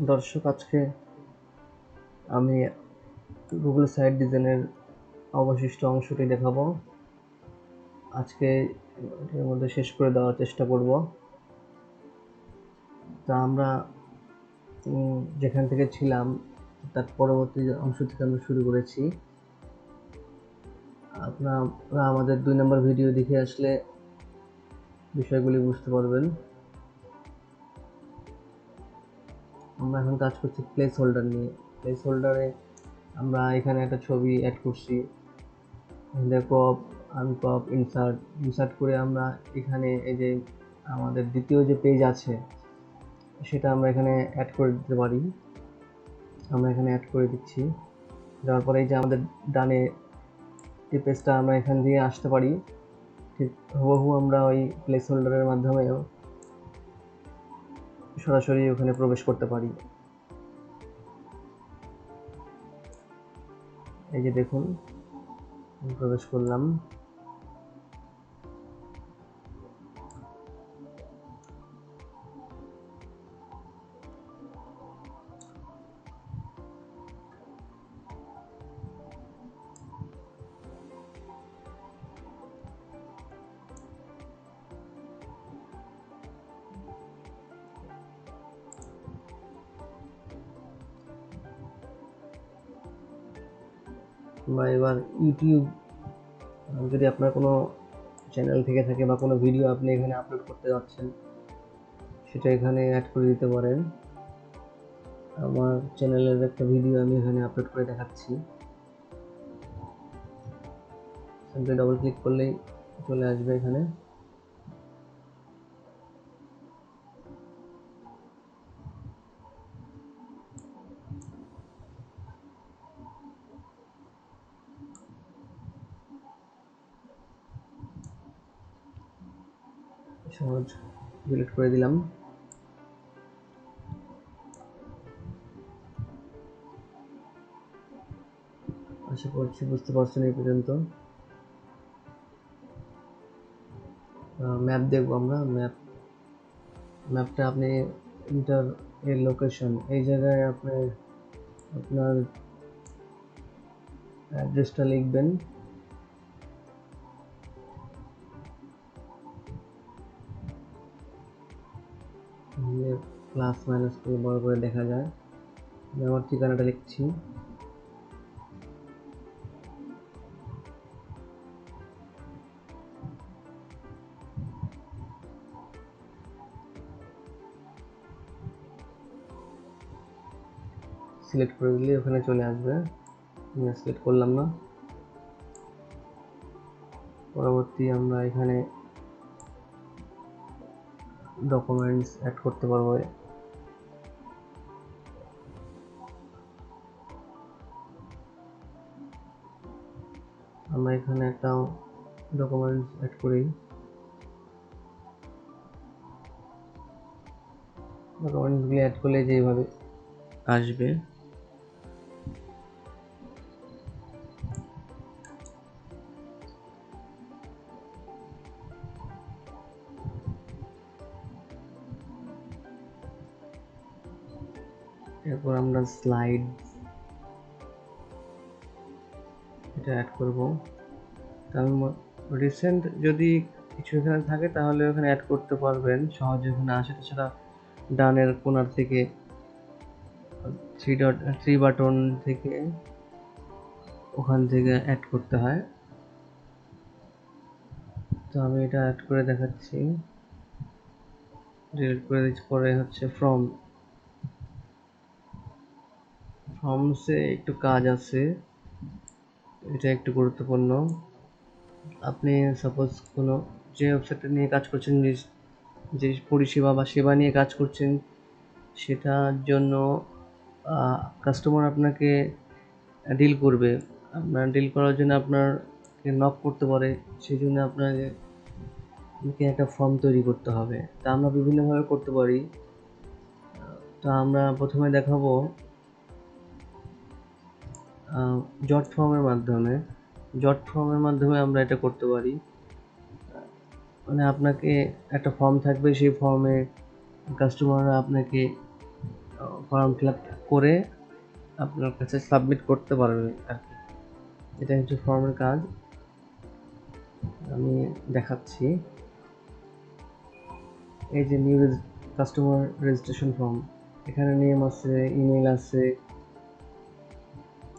দর্শক, আজকে আমি গুগল সাইট ডিজাইনের অবশিষ্ট অংশটি দেখাবো। আজকে এর মধ্যে শেষ করে দেওয়ার চেষ্টা করব। তা আমরা যেখান থেকে ছিলাম, তার পরবর্তী অংশ থেকে আমরা শুরু করেছি। আপনারা আমাদের দুই নম্বর ভিডিও দেখে আসলে বিষয়গুলি বুঝতে পারবেন। আমরা এখন কাজ করছি প্লেস হোল্ডার নিয়ে। প্লেস হোল্ডারে আমরা এখানে একটা ছবি অ্যাড করছি। ক্রপ আনক্রপ ইনসার্ট ইনসার্ট করে আমরা এখানে এই যে আমাদের দ্বিতীয় যে পেজ আছে, সেটা আমরা এখানে অ্যাড করে দিতে পারি। আমরা এখানে অ্যাড করে দিচ্ছি। দেওয়ার পরে এই যে আমাদের ডানে এই পেজটা আমরা এখান দিয়ে আসতে পারি, ঠিক হুবহু আমরা ওই প্লেস হোল্ডারের মাধ্যমেও সরাসরি ওখানে প্রবেশ করতে পারি। এই যে দেখুন প্রবেশ করলাম। বা এবার ইউটিউব, যদি আপনার কোনো চ্যানেল থেকে থাকে বা কোনো ভিডিও আপনি এখানে আপলোড করতে যাচ্ছেন, সেটা এখানে অ্যাড করে দিতে পারেন। আমার চ্যানেলের একটা ভিডিও আমি এখানে আপলোড করে দেখাচ্ছি। ডবল ক্লিক করলেই চলে আসবে এখানে। সহজ ডিলিট করে দিলাম। আশা করছি বুঝতে পারছেন এই পর্যন্ত। ম্যাপ দেখব আমরা ম্যাপ ম্যাপটা আপনি ইন্টার এর লোকেশন এই জায়গায় আপনি আপনার অ্যাড্রেসটা লিখবেন। প্লাস মাইনাস করে বড় করে দেখা যায়। আমার ঠিকানাটা লিখছি। সিলেক্ট করে দিলে ওখানে চলে আসবে। সিলেক্ট করলাম না। পরবর্তী আমরা এখানে ডকুমেন্টস অ্যাড করতে পারব। আমরা এখানে একটা ডকুমেন্টস অ্যাড করি। ডকুমেন্টসগুলি অ্যাড করলে যেভাবে আসবে। এরপর আমরা স্লাইড এটা অ্যাড করব। তা আমি রিসেন্ট যদি কিছু এখানে থাকে তাহলে ওখানে অ্যাড করতে পারবেন। সহজে ওখানে আসে। তাছাড়া ডানের কোনার থেকে থ্রি ডট থ্রি বাটন থেকে ওখান থেকে অ্যাড করতে হয়। তো আমি এটা অ্যাড করে দেখাচ্ছি। ডিলিট করে দিচ্ছি। পরে হচ্ছে ফ্রম ফর্মসে একটু কাজ আছে। এটা একটু গুরুত্বপূর্ণ। আপনি সাপোজ কোনো যে ওয়েবসাইটটা নিয়ে কাজ করছেন, যে- পরিষেবা বা সেবা নিয়ে কাজ করছেন, সেটার জন্য কাস্টমার আপনাকে ডিল করবে। আপনার ডিল করার জন্য আপনার নক করতে পারে। সেই জন্য আপনাকে আপনাকে একটা ফর্ম তৈরি করতে হবে। তা আমরা বিভিন্নভাবে করতে পারি। তা আমরা প্রথমে দেখাবো জট ফর্মের মাধ্যমে, জট ফর্মের মাধ্যমে আমরা এটা করতে পারি। মানে আপনাকে একটা ফর্ম থাকবে, সেই ফর্মে কাস্টমাররা আপনাকে ফর্ম ফিল আপ করে আপনার কাছে সাবমিট করতে পারবে আর কি। এটা হচ্ছে ফর্মের কাজ। আমি দেখাচ্ছি। এই যে নিউ কাস্টমার রেজিস্ট্রেশন ফর্ম এখানে নেম আছে ইমেল আছে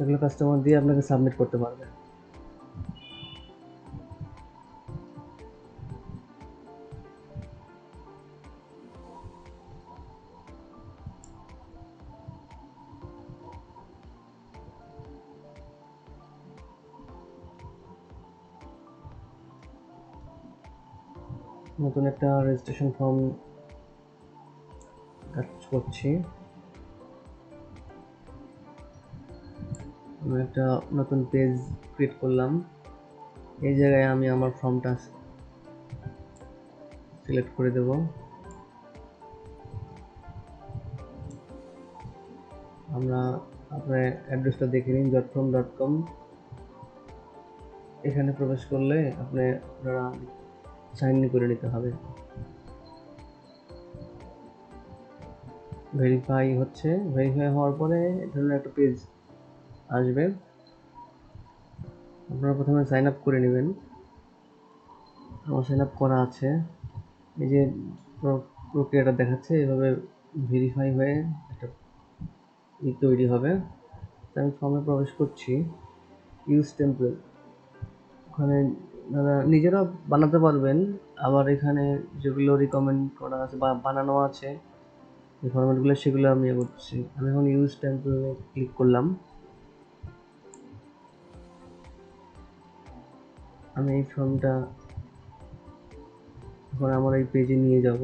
এগুলো কাস্টমার দিয়ে আপনাকে সাবমিট করতে পারবে। নতুন একটা রেজিস্ট্রেশন ফর্ম কাজ করছি। একটা নতুন পেজ ক্রিয়েট করলাম। এই জায়গায় আমি আমার ফর্মটা সিলেক্ট করে দেব। আমরা আপনার অ্যাড্রেসটা দেখে নিন ডট কম ডট কম এখানে প্রবেশ করলে আপনি আপনারা সাইন ইন করে নিতে হবে। ভেরিফাই হচ্ছে। ভেরিফাই হওয়ার পরে ধরুন একটা পেজ আসবে। আপনারা প্রথমে সাইন আপ করে নেবেন। আমার সাইন আপ করা আছে। এই যে প্রক্রিয়াটা দেখাচ্ছে, এভাবে ভেরিফাই হয়ে একটা ই তৈরি হবে। আমি ফর্মে প্রবেশ করছি। ইউজ টেম্পলেট ওখানে আপনারা নিজেরা বানাতে পারবেন। আবার এখানে যেগুলো রিকমেন্ড করা আছে বা বানানো আছে যে ফরম্যাটগুলো সেগুলো আমি করছি আমি এখন ইউজ টেম্পলেটে ক্লিক করলাম। আমি এই ফর্মটা এখন আমার এই পেজে নিয়ে যাব।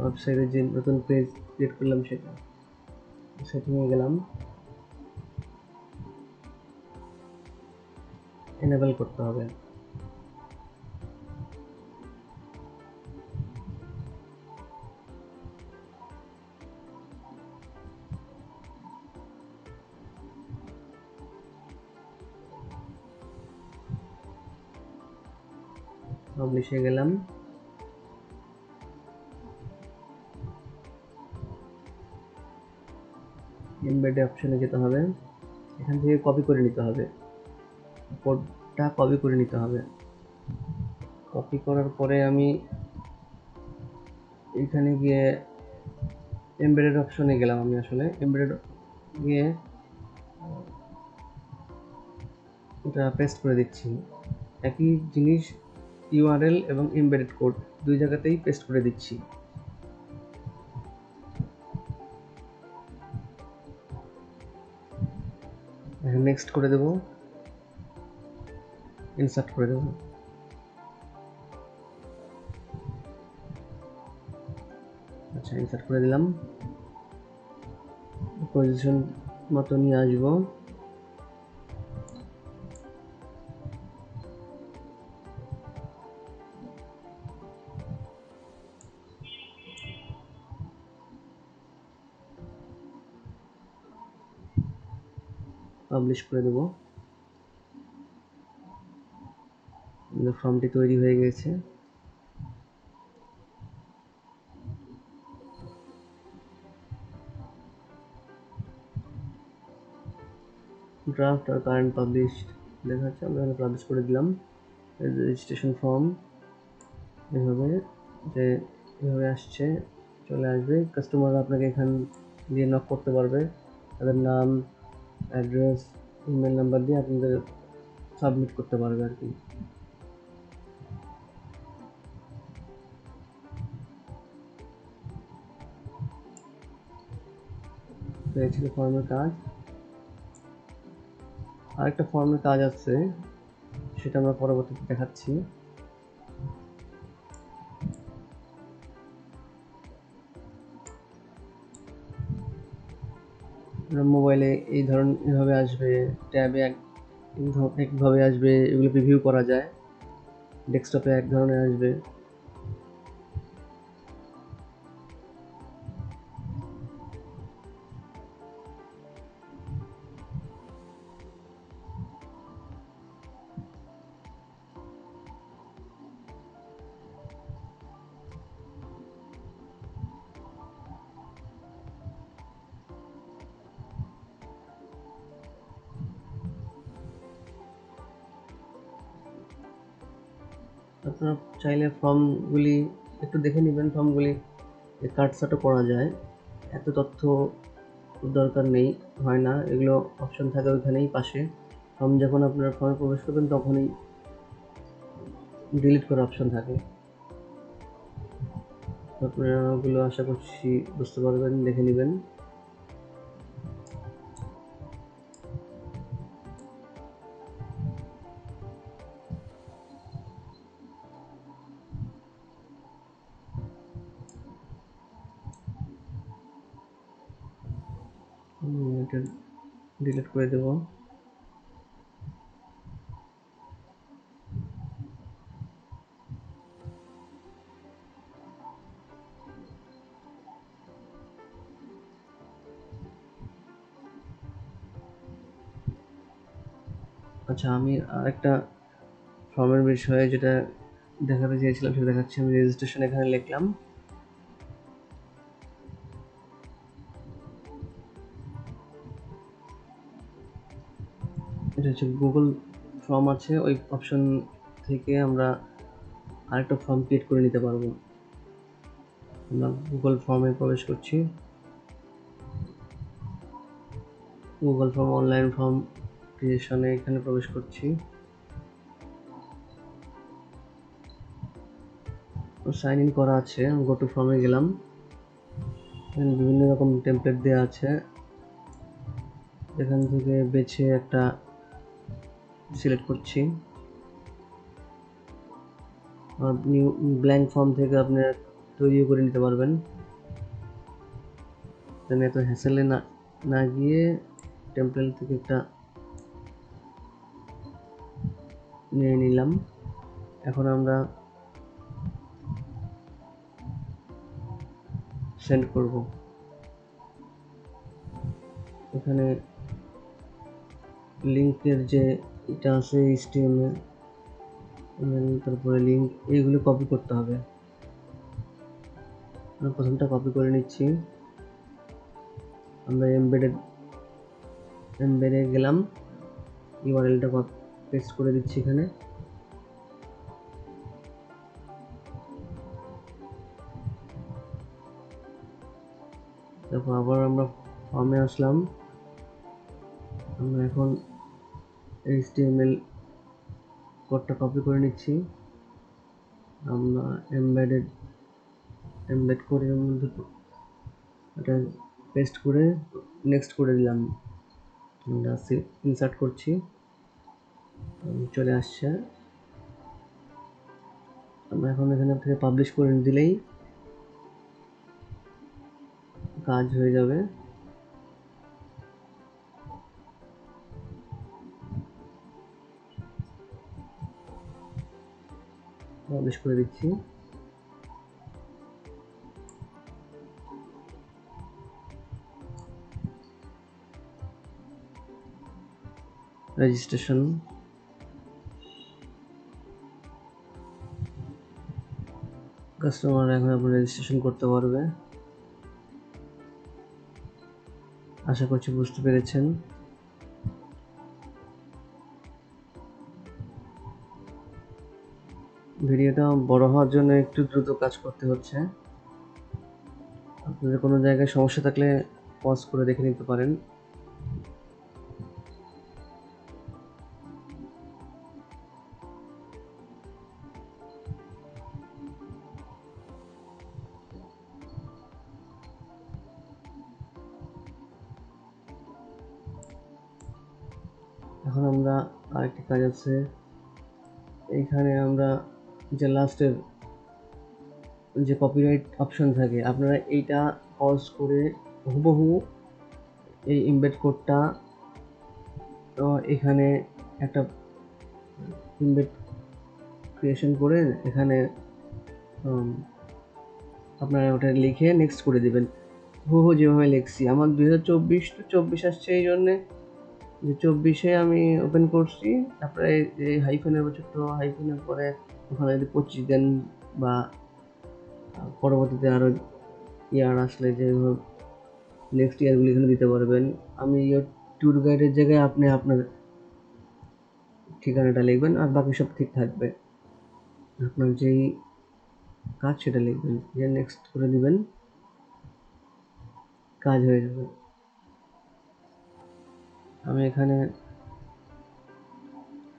ওয়েবসাইটে যে নতুন পেজ ক্রিয়েট করলাম সেটা সেটিংয়ে গেলাম। এনেবল করতে হবে। পাবলিশে গেলাম। এমবেডে অপশনে যেতে হবে। এখান থেকে কপি করে নিতে হবে। কোডটা কপি করে নিতে হবে। কপি করার পরে আমি এখানে গিয়ে এমবেডেড অপশনে গেলাম আমি আসলে। এমবেডেড গিয়ে এটা পেস্ট করে দিচ্ছি। একই জিনিস ইউআরএল এবং এমবেডেড কোড, দুই জায়গাতেই পেস্ট করে দিচ্ছি। নেক্সট করে দেব। ইনসার্ট করে দেব। আচ্ছা ইনসার্ট করে দিলাম। পজিশন মতো নিয়ে আসব। পাবলিশ করে দেবো। ফর্মটি তৈরি হয়ে গেছে। ড্রাফট আর কারেন্ট পাবলিশড দেখা যাচ্ছে আমরা এখানে পাবলিশ করে দিলাম। রেজিস্ট্রেশন ফর্ম এভাবে, যে এভাবে আসছে, চলে আসবে। কাস্টমার আপনাকে এখান দিয়ে নক করতে পারবে। তাদের নাম অ্যাড্রেস ইমেল নাম্বার দিয়ে আপনাদের সাবমিট করতে পারবে আর কি। এই ছিল ফর্মের কাজ। আরেকটা ফর্মের কাজ আছে, সেটা আমরা পরবর্তীতে দেখাচ্ছি। মোবাইলে এই ধরনের এভাবে আসবে ট্যাবে এক একভাবে আসবে, এগুলো রিভিউ করা যায়। ডেস্কটপে এক ধরনের আসবে। আপনারা চাইলে ফর্মগুলি একটু দেখে নেবেন, ফর্মগুলি কাটসাটও করা যায়। এত তথ্য দরকার নেই, হয় না। এগুলো অপশন থাকে ওইখানেই পাশে। ফর্ম যখন আপনারা ফর্মে প্রবেশ করবেন, তখনই ডিলিট করার অপশন থাকে। আপনারা ওগুলো আশা করছি বুঝতে পারবেন, দেখে নেবেন। আচ্ছা আমি আরেকটা ফর্মের বিষয়ে যেটা দেখাতে চেয়েছিলাম, সেটা দেখাচ্ছি। আমি রেজিস্ট্রেশন এখানে লিখলাম। এটা হচ্ছে গুগল ফর্ম আছে। ওই অপশন থেকে আমরা আরেকটা ফর্ম ক্রিয়েট করে নিতে পারব। আমরা গুগল ফর্মে প্রবেশ করছি। গুগল ফর্ম অনলাইন ফর্ম ক্রিয়েশনে এখানে প্রবেশ করছি। সাইন ইন করা আছে গো টু ফর্মে গেলাম। বিভিন্ন রকম টেমপ্লেট দেওয়া আছে। এখান থেকে বেছে একটা সিলেক্ট করছি। আপনি ব্ল্যাঙ্ক ফর্ম থেকে আপনি তৈরিও করে নিতে পারবেন। এত হ্যাসেলে না না গিয়ে টেম্পলেট থেকে একটা নিয়ে নিলাম। এখন আমরা সেন্ড করব। এখানে লিঙ্কের যে এটা আছে এইচটিএমএল তারপরে লিঙ্ক এইগুলো কপি করতে হবে। আমরা প্রথমটা কপি করে নিচ্ছি। আমরা এমবেডেড এমবেডে গেলাম। ইউআরএলটা পেস্ট করে দিচ্ছি এখানে। তারপর আবার আমরা ফর্মে আসলাম। আমরা এখন এইচ ডি এম এইচটিএমএল কোডটা কপি করে নিচ্ছি। আমরা এমবেডেড এমবেড করে মধ্যে এটা পেস্ট করে নেক্সট করে দিলাম। আমরা ইনসার্ট করছি। চলে আসছে। আমরা এখন এখানে থেকে পাবলিশ করে দিলেই কাজ হয়ে যাবে। পাবলিশ করে দিচ্ছি। রেজিস্ট্রেশন কাস্টমার এখন আপনার রেজিস্ট্রেশন করতে পারবে। আশা করছি বুঝতে পেরেছেন। ভিডিওটা বড় হওয়ার জন্য একটু দ্রুত কাজ করতে হচ্ছে। আপনাদের কোনো জায়গায় সমস্যা থাকলে পজ করে দেখে নিতে পারেন। কাজ আছে এইখানে আমরা যে লাস্টের যে কপিরাইট অপশন থাকে, আপনারা এইটা পজ করে হুবহু এই ইমবেড কোডটা এখানে একটা ইমবেড ক্রিয়েশন করে এখানে আপনারা ওটা লিখে নেক্সট করে দেবেন। হু হু যেভাবে লিখছি, আমার দুই হাজার চব্বিশ তো চব্বিশ আসছে এই জন্যে। যে চব্বিশে আমি ওপেন করছি, তারপরে এই হাইফেনের বছর তো হাইফেনের পরে ওখানে যদি পঁচিশ দেন বা পরবর্তীতে আরও ইয়ার আসলে যে নেক্সট ইয়ারগুলি এখানে দিতে পারবেন। আমি ইয়ার ট্যুর গাইডের জায়গায় আপনি আপনার ঠিকানাটা লিখবেন আর বাকি সব ঠিক থাকবে। আপনার যেই কাজ সেটা লিখবেন, যে নেক্সট করে দিবেন, কাজ হয়ে যাবে। আমি এখানে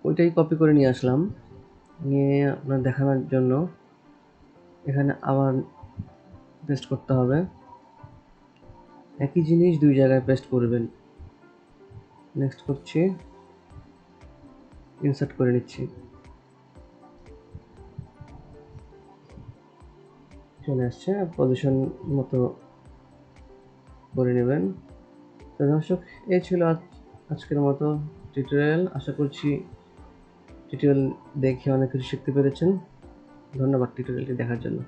ওইটাই কপি করে নিয়ে আসলাম। নিয়ে আপনার দেখানোর জন্য এখানে আবার পেস্ট করতে হবে। একই জিনিস দুই জায়গায় পেস্ট করবেন। নেক্সট করছি। ইনসার্ট করে নিচ্ছি। চলে আসছে। পজিশন মতো করে নেবেন। তো দর্শক এই ছিল আজ- আজকের মতো টিউটোরিয়াল আশা করছি টিউটোরিয়াল দেখে অনেক কিছু শিখতে পেরেছেন। ধন্যবাদ টিউটোরিয়ালটি দেখার জন্য।